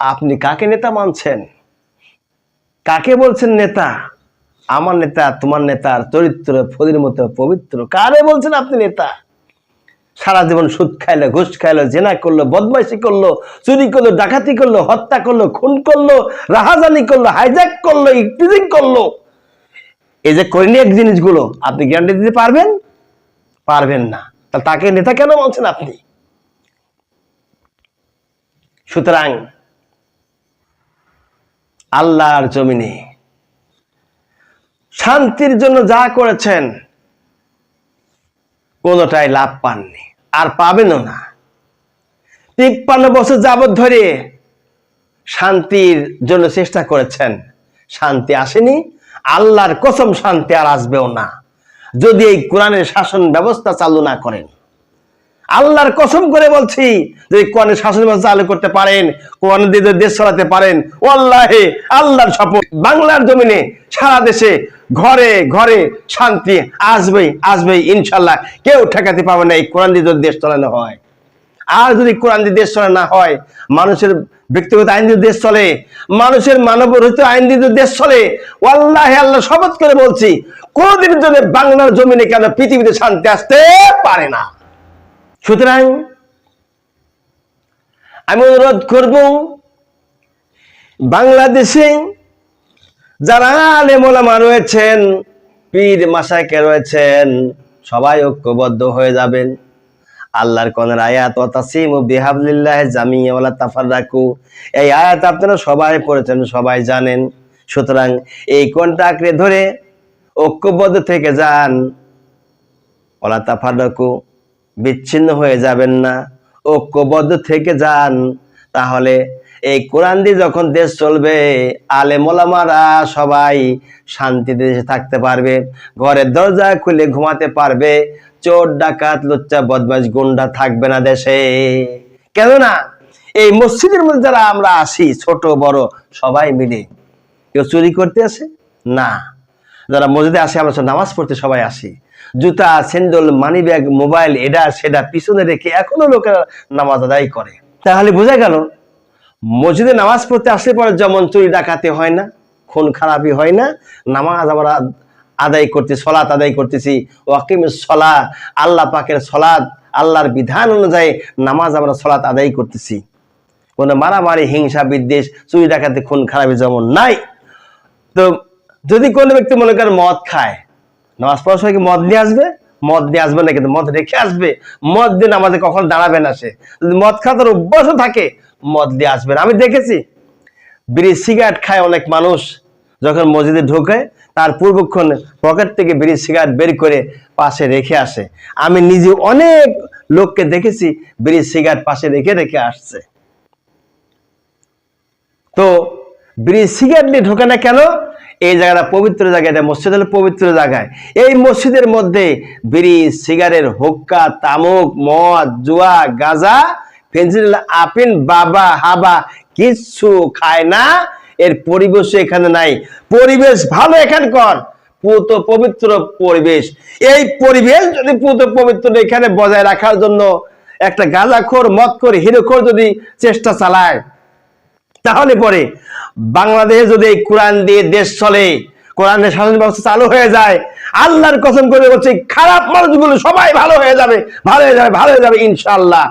আপনি কাকে নেতা মানছেন? কাকে বলছেন নেতা? আমার নেতা, তোমার নেতার চরিত্র ফদির মতো পবিত্র। কারে বলছেন আপনি নেতা? সারা জীবন সুদ খাইলো, ঘুষ খাইলো, জেনা করল, বদমাইশি করল, চুরি করল, ডাকাতি করল, হত্যা করল, খুন করল, রাহাজানি করল হাইজ্যাক করল ইফটিজিং করল। এই যে করিনি এক জিনিসগুলো, আপনি গ্যারান্টি দিতে পারবেন? পারবেন না। তাকে নেতা কেন বলছেন আপনি? সুতরাং আল্লাহর জমিনে। শান্তির জন্য যা করেছেন, কোনোটাই লাভ পাননি। আর পাবেনও না। তিপ্পান্ন বছর যাবৎ ধরে শান্তির জন্য চেষ্টা করেছেন। শান্তি আসেনি। আল্লাহর কসম শান্তি আর আসবেও না। যদি এই কোরআনের শাসন ব্যবস্থা চালু না করেন আল্লাহর কসম করে বলছি, যদি কোরআনের শাসন ব্যবস্থা চালু করতে পারেন, কোরআন দিয়ে দেশ চালাতে পারেন, ওয়াল্লাহে, আল্লাহর শপথ। বাংলার জমিনে সারা দেশে ঘরে ঘরে শান্তি আসবেই আসবেই, ইনশাল্লাহ। কেউ ঠেকাতে পারবে না এই কোরআন দিয়ে যদি দেশ চালানো হয়। আর যদি কোরআন দিয়ে দেশ চলে না হয়, মানুষের ব্যক্তিগত আইন দিয়ে দেশ চলে, মানুষের মানব রচিত আইন দিয়ে দেশ চলে আল্লাহ আল্লাহ শপথ করে বলছি কোনদিনের জন্য বাংলার জমিনে কেন পৃথিবীতে শান্তি আসতে পারে না। সুতরাং আমি অনুরোধ করব, বাংলাদেশে যারা আলেমোলামা রয়েছেন, পীর মাসাকে রয়েছেন, সবাই ঐক্যবদ্ধ হয়ে যাবেন। আল্লাহর কোনের আয়াত ও তাসিম ও বিহাবলিল্লাহ জামিয়া ওয়ালা তাফাররাকু। এই আয়াত আপনারা সবাই পড়েছেন, সবাই জানেন। সুতরাং এই কোনটা আঁকড়ে ধরে ঐক্যবদ্ধ থেকে যান, ওলা তাফাররাকু। বিচ্ছিন্ন হয়ে যাবেন না। ঐক্যবদ্ধ থেকে যান, তাহলে এই কোরআন দিয়ে যখন দেশ চলবে আলে মোলামারা সবাই শান্তিতে দেশে থাকতে পারবে, ঘরের দরজা খুলে ঘুমাতে পারবে, চোর, ডাকাত, লুচ্চা বদমাস গুন্ডা থাকবে না দেশে। কেননা এই মসজিদের মধ্যে যারা আমরা আসি, ছোট, বড়, সবাই মিলে, কেউ চুরি করতে আসে? না। যারা মসজিদে আসে আমরা নামাজ পড়তে সবাই আসি। জুতা সেন্ডল মানি ব্যাগ, মোবাইল, এটা, সেটা পিছনে রেখে এখনও লোকেরা নামাজ আদায় করে। তাহলে বোঝা গেল, মসজিদে নামাজ পড়তে আসলে পরে যেমন চুরি ডাকাতে হয় না, খুন খারাপি হয় না, নামাজ আমরা আদায় করতে সলাত আদায় করতেছি। ওয়াকিম সলা, আল্লাহ পাকের সলাদ আল্লাহর বিধান অনুযায়ী নামাজ আমরা সলাত আদায় করতেছি। কোনো মারামারি, হিংসা, বিদ্বেষ চুরি ডাকাতে, খুন খারাপি যেমন নাই। তো যদি কোনো ব্যক্তি মনে করেন মদ খায়, নামাজ পড়ার সময় কি মদ নিয়ে আসবে? মদ নিয়ে আসবে না কিন্তু মদ রেখে আসবে। মদ দিয়ে নামাজে কখন দাঁড়াবে না সে? যদি মদ খাওয়ার অভ্যাসও থাকে, মদ দিয়ে আসবে আমি দেখেছি, বিড়ি সিগারেট খায় অনেক মানুষ, যখন মসজিদে ঢোকে, তার পূর্বক্ষণ পকেট থেকে বিড়ি সিগারেট বের করে পাশে রেখে আসে। আমি নিজে অনেক লোককে দেখেছি, বিড়ি সিগারেট পাশে রেখে রেখে আসছে। তো, বিড়ি সিগারেট নিয়ে ঢোকে না কেন? এই জায়গাটা পবিত্র জায়গা এটা মসজিদ হলো পবিত্র জায়গায়। এই মসজিদের মধ্যে বিড়ি, সিগারেট, হুক্কা, তামুক, মদ, জুয়া, গাজা ফেন্সিল আপিন বাবা, হাবা কিচ্ছু খায় না। এর পরিবেশ এখানে নাই। পরিবেশ ভালো এখানকার পুত পবিত্র পরিবেশ। এই পরিবেশ যদি পুত পবিত্র এখানে বজায় রাখার জন্য একটা গাঁজাখোর, মদখোর, হিরোখোর যদি চেষ্টা চালায় তাহলে পরে বাংলাদেশ যদি কোরআন দিয়ে দেশ চলে কোরআনের শাসন ব্যবস্থা চালু হয়ে যায়, আল্লাহর কসম করে বলছে, খারাপ মানুষগুলো সবাই ভালো হয়ে যাবে, ভালো হয়ে যাবে, ভালো হয়ে যাবে ইনশাআল্লাহ।